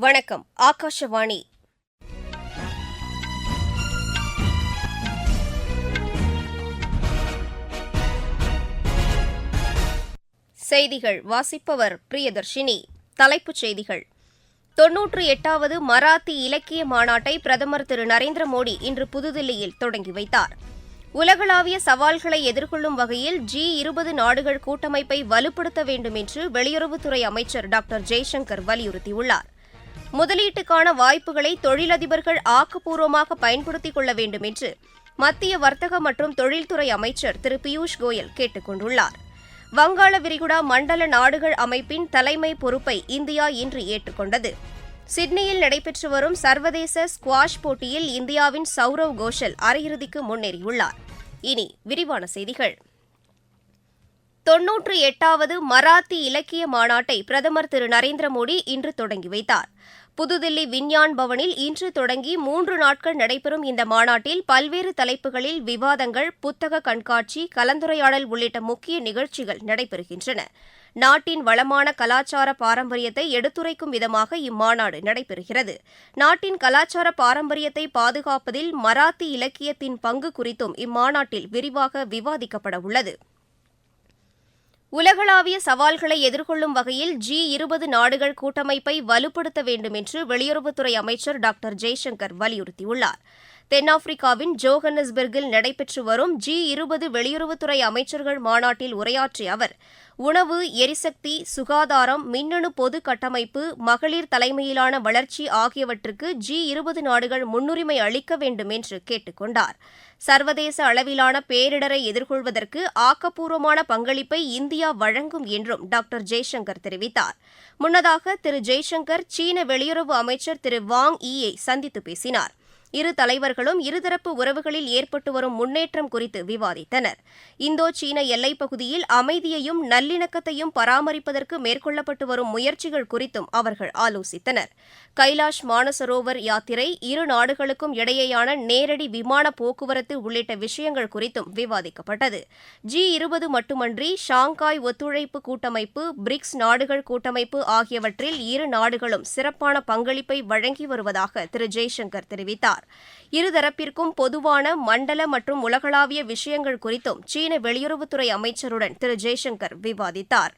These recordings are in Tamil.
வணக்கம் ஆகாஷவாணி. செய்திகள் வாசிப்பவர் பிரியதர்ஷினி. தலைப்புச் செய்திகள். தொன்னூற்று எட்டாவது மராத்தி இலக்கிய மாநாட்டை பிரதமர் திரு நரேந்திர மோடி இன்று புதுதில்லியில் தொடங்கி வைத்தார். உலகளாவிய சவால்களை எதிர்கொள்ளும் வகையில் ஜி இருபது நாடுகள் கூட்டமைப்பை வலுப்படுத்த வேண்டும் என்று வெளியுறவுத்துறை அமைச்சர் டாக்டர் ஜெய்சங்கர் வலியுறுத்தியுள்ளார். முதலீட்டுக்கான வாய்ப்புகளை தொழிலதிபர்கள் ஆக்கப்பூர்வமாக பயன்படுத்திக் கொள்ள வேண்டும் என்று மத்திய வர்த்தக மற்றும் தொழில்துறை அமைச்சர் திரு பியூஷ் கோயல் கேட்டுக் கொண்டுள்ளார். வங்காள விரிகுடா மண்டல நாடுகள் அமைப்பின் தலைமை பொறுப்பை இந்தியா இன்று ஏற்றுக்கொண்டது. சிட்னியில் நடைபெற்று வரும் சர்வதேச ஸ்குவாஷ் போட்டியில் இந்தியாவின் சௌரவ் கோஷல் அரையிறுதிக்கு முன்னேறியுள்ளார். இனி விரிவான செய்திகள். தொன்னூற்று எட்டாவது மராத்தி இலக்கிய மாநாட்டை பிரதமர் திரு நரேந்திர மோடி இன்று தொடங்கி வைத்தார். புதுதில்லி விஞ்ஞான் பவனில் இன்று தொடங்கி மூன்று நாட்கள் நடைபெறும் இந்த மாநாட்டில் பல்வேறு தலைப்புகளில் விவாதங்கள் புத்தக கண்காட்சி கலந்துரையாடல் உள்ளிட்ட முக்கிய நிகழ்ச்சிகள் நடைபெறுகின்றன. நாட்டின் வளமான கலாச்சார பாரம்பரியத்தை எடுத்துரைக்கும் விதமாக இம்மாநாடு நடைபெறுகிறது. நாட்டின் கலாச்சார பாரம்பரியத்தை பாதுகாப்பதில் மராத்தி இலக்கியத்தின் பங்கு குறித்தும் இம்மாநாட்டில் விரிவாக விவாதிக்கப்பட உள்ளது. உலகளாவிய சவால்களை எதிர்கொள்ளும் வகையில் ஜி இருபது நாடுகள் கூட்டமைப்பை வலுப்படுத்த வேண்டும் என்று வெளியுறவுத்துறை அமைச்சர் டாக்டர் ஜெய்சங்கர் வலியுறுத்தியுள்ளார். தென்னாப்பிரிக்காவின் ஜோகன்னஸ்பர்கில் நடைபெற்று வரும் ஜி இருபது வெளியுறவுத்துறை அமைச்சர்கள் மாநாட்டில் உரையாற்றிய அவர் உணவு எரிசக்தி சுகாதாரம் மின்னணு பொது கட்டமைப்பு மகளிர் தலைமையிலான வளர்ச்சி ஆகியவற்றுக்கு ஜி இருபது நாடுகள் முன்னுரிமை அளிக்க வேண்டும் என்று கேட்டுக் கொண்டார். சர்வதேச அளவிலான பேரிடரை எதிர்கொள்வதற்கு ஆக்கப்பூர்வமான பங்களிப்பை இந்தியா வழங்கும் என்றும் டாக்டர் ஜெய்சங்கர் தெரிவித்தார். முன்னதாக திரு ஜெய்சங்கர் சீன வெளியுறவு அமைச்சர் திரு வாங் ஈயை சந்தித்து பேசினார். இரு தலைவர்களும் இருதரப்பு உறவுகளில் ஏற்பட்டு வரும் முன்னேற்றம் குறித்து விவாதித்தனர். இந்தோ சீன எல்லைப் பகுதியில் அமைதியையும் நல்லிணக்கத்தையும் பராமரிப்பதற்கு மேற்கொள்ளப்பட்டு வரும் முயற்சிகள் குறித்தும் அவர்கள் ஆலோசித்தனர். கைலாஷ் மானசரோவர் யாத்திரை இரு நாடுகளுக்கும் இடையேயான நேரடி விமான போக்குவரத்து உள்ளிட்ட விஷயங்கள் குறித்தும் விவாதிக்கப்பட்டது. ஜி இருபது மட்டுமன்றி ஷாங்காய் ஒத்துழைப்பு கூட்டமைப்பு பிரிக்ஸ் நாடுகள் கூட்டமைப்பு ஆகியவற்றில் இரு நாடுகளும் சிறப்பான பங்களிப்பை வழங்கி வருவதாக திரு ஜெய்சங்கர் தெரிவித்தார். இருதரப்பிற்கும் பொதுவான மண்டல மற்றும் உலகளாவிய விஷயங்கள் குறித்தும் சீன வெளியுறவுத்துறை அமைச்சருடன் திரு ஜெய்சங்கர் விவாதித்தார்.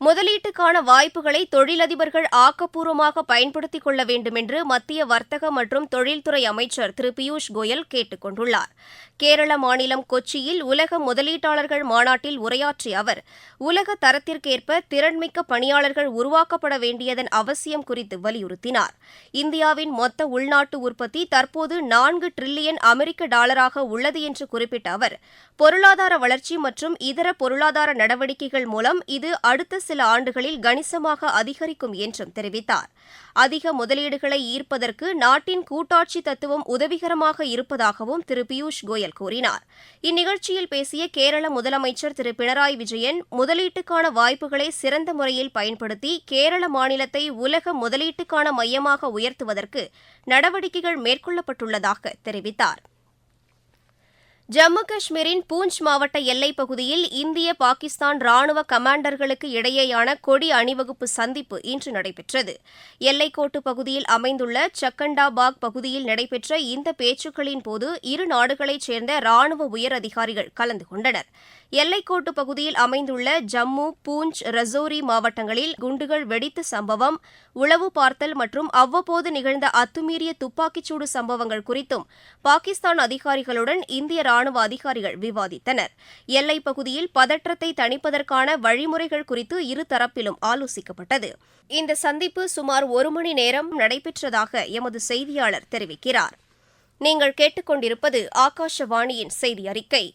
முதலீட்டுக்கான வாய்ப்புகளை தொழிலதிபர்கள் ஆக்கப்பூர்வமாக பயன்படுத்திக் கொள்ள வேண்டும் என்று மத்திய வர்த்தக மற்றும் தொழில்துறை அமைச்சர் திரு பியூஷ் கோயல் கேட்டுக் கொண்டுள்ளார். கேரள மாநிலம் கொச்சியில் உலக முதலீட்டாளர்கள் மாநாட்டில் உரையாற்றிய அவர் உலக தரத்திற்கேற்ப திறன்மிக்க பணியாளர்கள் உருவாக்கப்பட வேண்டியதன் அவசியம் குறித்து வலியுறுத்தினார். இந்தியாவின் மொத்த உள்நாட்டு உற்பத்தி தற்போது நான்கு டிரில்லியன் அமெரிக்க டாலராக உள்ளது என்று குறிப்பிட்ட அவர் பொருளாதார வளர்ச்சி மற்றும் இதர பொருளாதார நடவடிக்கைகள் மூலம் இது அடுத்த சில ஆண்டுகளில் கணிசமாக அதிகரிக்கும் என்றும் தெரிவித்தார். அதிக முதலீடுகளை ஈர்ப்பதற்கு நாட்டின் கூட்டாட்சி தத்துவம் உதவிகரமாக இருப்பதாகவும் திரு பியூஷ் கோயல் கூறினார். இந்நிகழ்ச்சியில் பேசிய கேரள முதலமைச்சர் திரு பினராயி விஜயன் முதலீட்டுக்கான வாய்ப்புகளை சிறந்த முறையில் பயன்படுத்தி கேரள மாநிலத்தை உலக முதலீட்டுக்கான மையமாக உயர்த்துவதற்கு நடவடிக்கைகள் மேற்கொள்ளப்பட்டுள்ளதாக தெரிவித்தார். ஜம்மு காஷ்மீரின் பூஞ்ச் மாவட்ட எல்லைப் பகுதியில் இந்திய பாகிஸ்தான் ராணுவ கமாண்டர்களுக்கு இடையேயான கொடி அணிவகுப்பு சந்திப்பு இன்று நடைபெற்றது. எல்லைக்கோட்டு பகுதியில் அமைந்துள்ள சக்கண்டாபாக் பகுதியில் நடைபெற்ற இந்த பேச்சுக்களின் போது இரு நாடுகளைச் சேர்ந்த ராணுவ உயர் அதிகாரிகள் கலந்து கொண்டனர். எல்லைக்கோட்டு பகுதியில் அமைந்துள்ள ஜம்மு பூஞ்ச் ரசோரி மாவட்டங்களில் குண்டுகள் வெடித்த சம்பவம் உளவு பார்த்தல் மற்றும் அவ்வப்போது நிகழ்ந்த அத்துமீறிய துப்பாக்கிச்சூடு சம்பவங்கள் குறித்தும் பாகிஸ்தான் அதிகாரிகளுடன் இந்திய ராணுவ அதிகாரிகள் விவாதித்தனர். எல்லைப் பகுதியில் பதற்றத்தை தணிப்பதற்கான வழிமுறைகள் குறித்து இருதரப்பிலும் ஆலோசிக்கப்பட்டது. இந்த சந்திப்பு சுமார் ஒரு மணி நேரம் நடைபெற்றதாக எமது செய்தியாளர் தெரிவிக்கிறார். நீங்கள் கேட்டுக்கொண்டிருப்பது ஆகாஷவாணியின் செய்தி அறிக்கை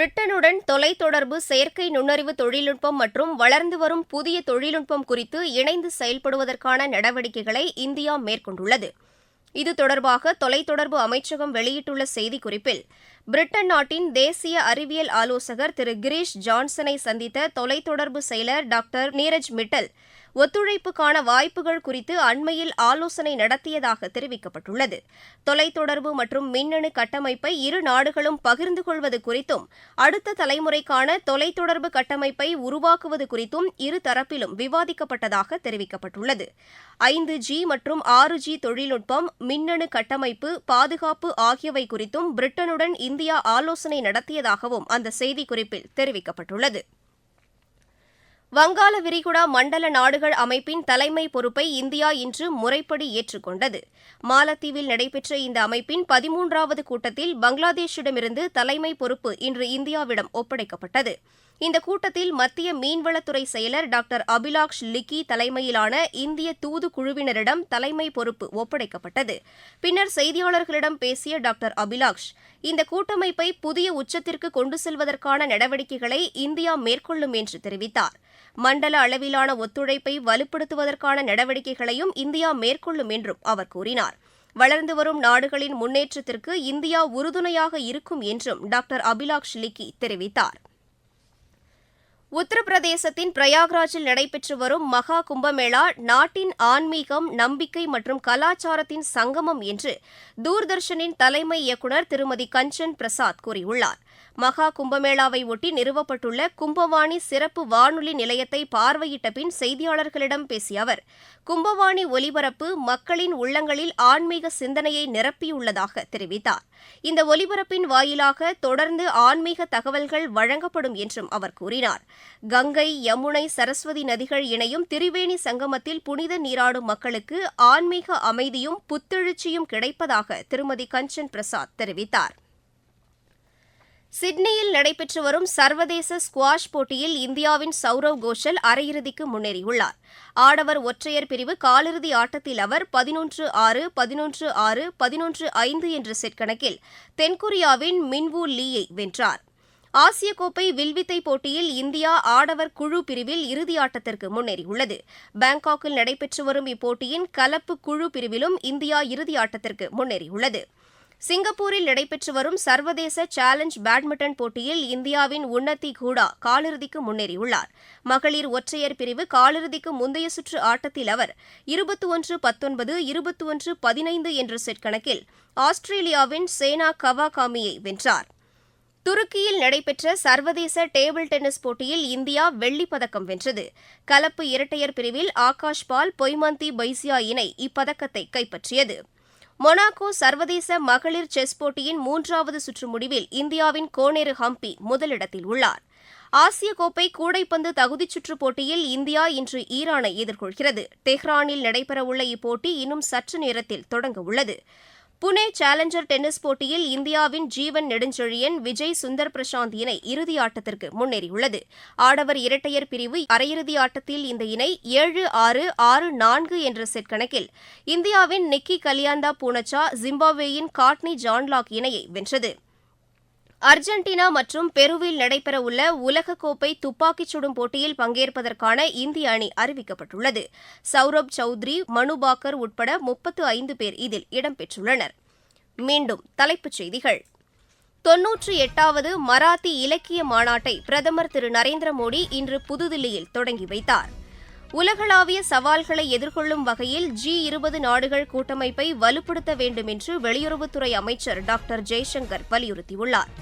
பிரிட்டனுடன் தொலைத்தொடர்பு செயற்கை நுண்ணறிவு தொழில்நுட்பம் மற்றும் வளர்ந்து வரும் புதிய தொழில்நுட்பம் குறித்து இணைந்து செயல்படுவதற்கான நடவடிக்கைகளை இந்தியா மேற்கொண்டுள்ளது. இது தொடர்பாக தொலைத்தொடர்பு அமைச்சகம் வெளியிட்டுள்ள செய்திக்குறிப்பில் பிரிட்டன் நாட்டின் தேசிய அறிவியல் ஆலோசகர் திரு கிரீஷ் ஜான்சனை சந்தித்த தொலைத்தொடர்பு செயலர் டாக்டர் நீரஜ் மிட்டல் ஒத்துழைப்புக்கான வாய்ப்புகள் குறித்து அண்மையில் ஆலோசனை நடத்தியதாக தெரிவிக்கப்பட்டுள்ளது. தொலைத்தொடர்பு மற்றும் மின்னணு கட்டமைப்பை இரு நாடுகளும் பகிர்ந்து கொள்வது குறித்தும் அடுத்த தலைமுறைக்கான தொலைத்தொடர்பு கட்டமைப்பை உருவாக்குவது குறித்தும் இரு தரப்பிலும் விவாதிக்கப்பட்டதாக தெரிவிக்கப்பட்டுள்ளது. ஐந்து ஜி மற்றும் ஆறு ஜி தொழில்நுட்பம் மின்னணு கட்டமைப்பு பாதுகாப்பு ஆகியவை குறித்தும் பிரிட்டனுடன் இந்தியா ஆலோசனை நடத்தியதாகவும் அந்த செய்திக்குறிப்பில் தெரிவிக்கப்பட்டுள்ளது. வங்காள விரிகுடா மண்டல நாடுகள் அமைப்பின் தலைமை பொறுப்பை இந்தியா இன்று முறைப்படி ஏற்றுக்கொண்டது. மாலத்தீவில் நடைபெற்ற இந்த அமைப்பின் பதிமூன்றாவது கூட்டத்தில் பங்களாதேஷிடமிருந்து தலைமை பொறுப்பு இன்று இந்தியாவிடம் ஒப்படைக்கப்பட்டது. இந்த கூட்டத்தில் மத்திய மீன்வளத்துறை செயலர் டாக்டர் அபிலாஷ் லிக்கி தலைமையிலான இந்திய தூது குழுவினரிடம் தலைமை பொறுப்பு ஒப்படைக்கப்பட்டது. பின்னர் செய்தியாளர்களிடம் பேசிய டாக்டர் அபிலாஷ் இந்த கூட்டமைப்பை புதிய உச்சத்திற்கு கொண்டு செல்வதற்கான நடவடிக்கைகளை இந்தியா மேற்கொள்ளும் என்று தெரிவித்தார். மண்டல அளவிலான ஒத்துழைப்பை வலுப்படுத்துவதற்கான நடவடிக்கைகளையும் இந்தியா மேற்கொள்ளும் என்றும் அவர் கூறினார். வளர்ந்து வரும் நாடுகளின் முன்னேற்றத்திற்கு இந்தியா உறுதுணையாக இருக்கும் என்றும் டாக்டர் அபிலாஷ் லிக்கி தெரிவித்தார். உத்தரப்பிரதேசத்தின் பிரயாக்ராஜில் நடைபெற்று வரும் மகா கும்பமேளா நாட்டின் ஆன்மீகம் நம்பிக்கை மற்றும் கலாச்சாரத்தின் சங்கமம் என்று தூர்தர்ஷனின் தலைமை இயக்குநர் திருமதி கஞ்சன் பிரசாத் கூறியுள்ளார். மகா கும்பமேளாவை ஒட்டி நிறுவப்பட்டுள்ள கும்பவாணி சிறப்பு வானொலி நிலையத்தை பார்வையிட்ட பின் செய்தியாளர்களிடம் பேசிய அவர் கும்பவாணி ஒலிபரப்பு மக்களின் உள்ளங்களில் ஆன்மீக சிந்தனையை நிரப்பியுள்ளதாக தெரிவித்தார். இந்த ஒலிபரப்பின் வாயிலாக தொடர்ந்து ஆன்மீக தகவல்கள் வழங்கப்படும் என்றும் அவர் கூறினார். கங்கை யமுனை சரஸ்வதி நதிகள் இணையும் திரிவேணி சங்கமத்தில் புனித நீராடும் மக்களுக்கு ஆன்மீக அமைதியும் புத்தெழுச்சியும் கிடைப்பதாக திருமதி கஞ்சன் பிரசாத் தெரிவித்தார். சிட்னியில் நடைபெற்று வரும் சர்வதேச ஸ்குவாஷ் போட்டியில் இந்தியாவின் சௌரவ் கோஷல் அரையிறுதிக்கு முன்னேறியுள்ளார். ஆடவர் ஒற்றையர் பிரிவு காலிறுதி ஆட்டத்தில் அவர் பதினொன்று ஆறு பதினொன்று ஆறு பதினொன்று ஐந்து என்ற செட் கணக்கில் தென்கொரியாவின் மின்வூ லீயை வென்றார். ஆசிய கோப்பை வில்வித்தை போட்டியில் இந்தியா ஆடவர் குழு பிரிவில் இறுதியாட்டத்திற்கு முன்னேறியுள்ளது. பாங்காக்கில் நடைபெற்று வரும் இப்போட்டியின் கலப்பு குழு பிரிவிலும் இந்தியா இறுதியாட்டத்திற்கு முன்னேறியுள்ளது. சிங்கப்பூரில் நடைபெற்று வரும் சர்வதேச சேலஞ்ச் பேட்மிண்டன் போட்டியில் இந்தியாவின் உன்னத்தி கூடா காலிறுதிக்கு முன்னேறியுள்ளார். மகளிர் ஒற்றையர் பிரிவு காலிறுதிக்கு முந்தைய சுற்று ஆட்டத்தில் அவர் இருபத்தி ஒன்று பத்தொன்பது இருபத்தி ஒன்று பதினைந்து என்ற செட் கணக்கில் ஆஸ்திரேலியாவின் சேனா கவாகாமியை வென்றார். துருக்கியில் நடைபெற்ற சர்வதேச டேபிள் டென்னிஸ் போட்டியில் இந்தியா வெள்ளி பதக்கம் வென்றது. கலப்பு இரட்டையர் பிரிவில் ஆகாஷ் பால் பொய்மந்தி பைசியா இணை இப்பதக்கத்தை கைப்பற்றியது. மொனாக்கோ சர்வதேச மகளிர் செஸ் போட்டியின் மூன்றாவது சுற்று முடிவில் இந்தியாவின் கோனேரு ஹம்பி முதலிடத்தில் உள்ளார். ஆசிய கோப்பை கூடைப்பந்து தகுதிச் சுற்றுப் போட்டியில் இந்தியா இன்று ஈரானை எதிர்கொள்கிறது. டெஹ்ரானில் நடைபெறவுள்ள இப்போட்டி இன்னும் சற்று நேரத்தில் தொடங்க உள்ளது. புனே சேலஞ்சர் டென்னிஸ் போட்டியில் இந்தியாவின் ஜீவன் நெடுஞ்செழியன் விஜய் சுந்தர் பிரசாந்த் இணை இறுதி ஆட்டத்திற்கு முன்னேறியுள்ளது. ஆடவர் இரட்டையர் பிரிவு அரையிறுதி ஆட்டத்தில் இந்த இணை ஏழு ஆறு ஆறு நான்கு என்ற செட் கணக்கில் இந்தியாவின் நிக்கி கலியாந்தா பூனச்சா ஜிம்பாப்வேயின் காட்னி ஜான்லாக் இணையை வென்றது. அர்ஜென்டினா மற்றும் பெருவில் நடைபெறவுள்ள உலகக்கோப்பை துப்பாக்கிச் சுடும் போட்டியில் பங்கேற்பதற்கான இந்திய அணி அறிவிக்கப்பட்டுள்ளது. சௌரப் சௌத்ரி மனுபாக்கர் உட்பட முப்பத்து ஐந்து பேர் இதில் இடம்பெற்றுள்ளனர் மீண்டும் தலைப்புச் செய்திகள். தொன்னூற்றி எட்டாவது மராத்தி இலக்கிய மாநாட்டை பிரதமர் திரு நரேந்திர மோடி இன்று புதுதில்லியில் தொடங்கி வைத்தார். உலகளாவிய சவால்களை எதிர்கொள்ளும் வகையில் ஜி இருபது நாடுகள் கூட்டமைப்பை வலுப்படுத்த வேண்டும் என்று வெளியுறவுத்துறை அமைச்சர் டாக்டர் ஜெய்சங்கர் வலியுறுத்தியுள்ளார்.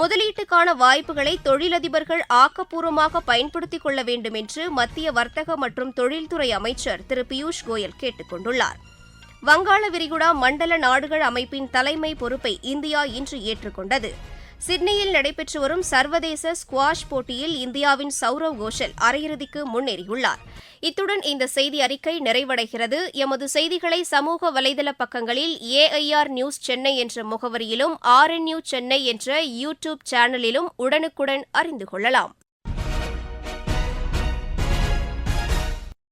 முதலீட்டுக்கான வாய்ப்புகளை தொழிலதிபர்கள் ஆக்கப்பூர்வமாக பயன்படுத்திக் கொள்ள வேண்டும் என்று மத்திய வர்த்தக மற்றும் தொழில்துறை அமைச்சர் திரு பியூஷ் கோயல் கேட்டுக் கொண்டுள்ளார். வங்காள விரிகுடா மண்டல நாடுகள் அமைப்பின் தலைமை பொறுப்பை இந்தியா இன்று ஏற்றுக்கொண்டது. சிட்னியில் நடைபெற்று வரும் சர்வதேச ஸ்குவாஷ் போட்டியில் இந்தியாவின் சௌரவ் கோஷல் அரையிறுதிக்கு முன்னேறியுள்ளார். இத்துடன் இந்த செய்தி அறிக்கை நிறைவடைகிறது. எமது செய்திகளை சமூக வலைதள பக்கங்களில் ஏஐஆர் நியூஸ் சென்னை என்ற முகவரியிலும் ஆர்என்யூ சென்னை என்ற யூடியூப் சேனலிலும் உடனுக்குடன் அறிந்து கொள்ளலாம்.